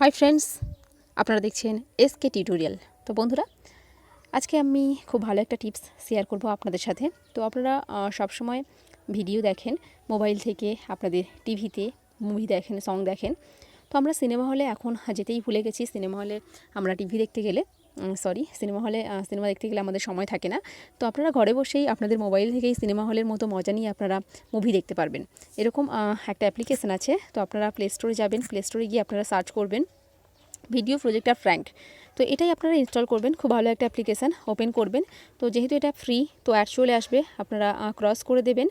Hi friends, আপনারা দেখছেন SK tutorial. তো বন্ধুরা, আজকে আমি খুব ভালো একটা টিপস শেয়ার করব আপনাদের সাথে। তো আপনারা সবসময় ভিডিও দেখেন, মোবাইল থেকে আপনাদের টিভিতে মুভি দেখেন সং দেখেন। তো আমরা সিনেমা হলে এখন যেতেই ভুলে গেছি, সিনেমা হলে আমরা টিভি দেখতে গেলে সরি সিনেমা হলে সিনেমা দেখতে গেলে আমাদের সময় থাকে না। তো আপনারা ঘরে বসেই আপনাদের মোবাইল থেকেই সিনেমা হলের মতো মজা নিয়ে আপনারা মুভি দেখতে পারবেন। এরকম একটা অ্যাপ্লিকেশন আছে, তো আপনারা প্লে স্টোরে যাবেন প্লে স্টোরে গিয়ে আপনারা সার্চ করবেন ভিডিও প্রজেক্টার ফ্র্যাঙ্ক তো এটাই আপনারা ইনস্টল করবেন, খুব ভালো একটা অ্যাপ্লিকেশান ওপেন করবেন। তো যেহেতু এটা ফ্রি তো অ্যাড চলে আসবে, আপনারা ক্রস করে দেবেন।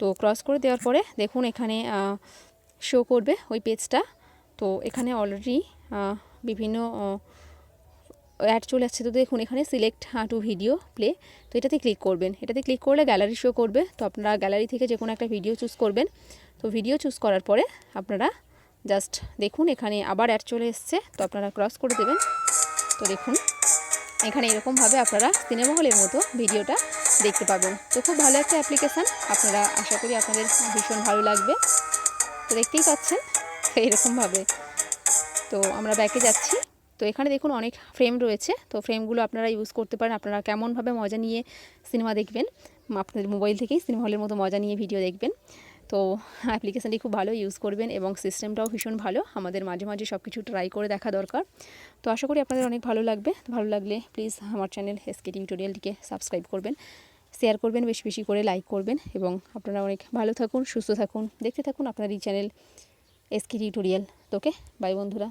তো ক্রস করে দেওয়ার পরে দেখুন এখানে শো করবে ওই পেজটা তো এখানে অলরেডি বিভিন্ন অ্যাড চলে আসছে। তো দেখুন, এখানে সিলেক্ট টু ভিডিও প্লে তো এটাতে ক্লিক করবেন। এটাতে ক্লিক করলে গ্যালারি শো করবে। তো আপনারা গ্যালারি থেকে যে কোনো একটা ভিডিও চুজ করবেন। তো ভিডিও চুজ করার পরে আপনারা জাস্ট দেখুন, এখানে আবার অ্যাড চলে এসছে। তো আপনারা ক্রস করে দেবেন। তো দেখুন, এখানে এরকমভাবে আপনারা সিনেমা হলের মতো ভিডিওটা দেখতে পাবেন। তো খুব ভালো একটা অ্যাপ্লিকেশান আপনারা আশা করি আপনাদের ভীষণ ভালো লাগবে। তো দেখতেই পাচ্ছেন, এরকমভাবে। তো আমরা ব্যাকে যাচ্ছি। তো এখানে দেখুন অনেক ফ্রেম রয়েছে। তো ফ্রেমগুলো আপনারা ইউজ করতে পারেন। আপনারা কেমনভাবে মজা নিয়ে সিনেমা দেখবেন, আপনাদের মোবাইল থেকেই সিনেমা হলের মতো মজা নিয়ে ভিডিও দেখবেন। তো অ্যাপ্লিকেশানটি খুব ভালো ইউজ করবেন এবং সিস্টেমটাও ভীষণ ভালো। আমাদের মাঝে মাঝে সব কিছু ট্রাই করে দেখা দরকার। তো আশা করি আপনাদের অনেক ভালো লাগবে। ভালো লাগলে প্লিজ আমার চ্যানেল এসকে টিউটোরিয়ালটিকে সাবস্ক্রাইব করবেন শেয়ার করবেন, বেশি বেশি করে লাইক করবেন এবং আপনারা অনেক ভালো থাকুন, সুস্থ থাকুন। দেখতে থাকুন আপনার এই চ্যানেল এসকে টিউটোরিয়াল তোকে বাই বন্ধুরা।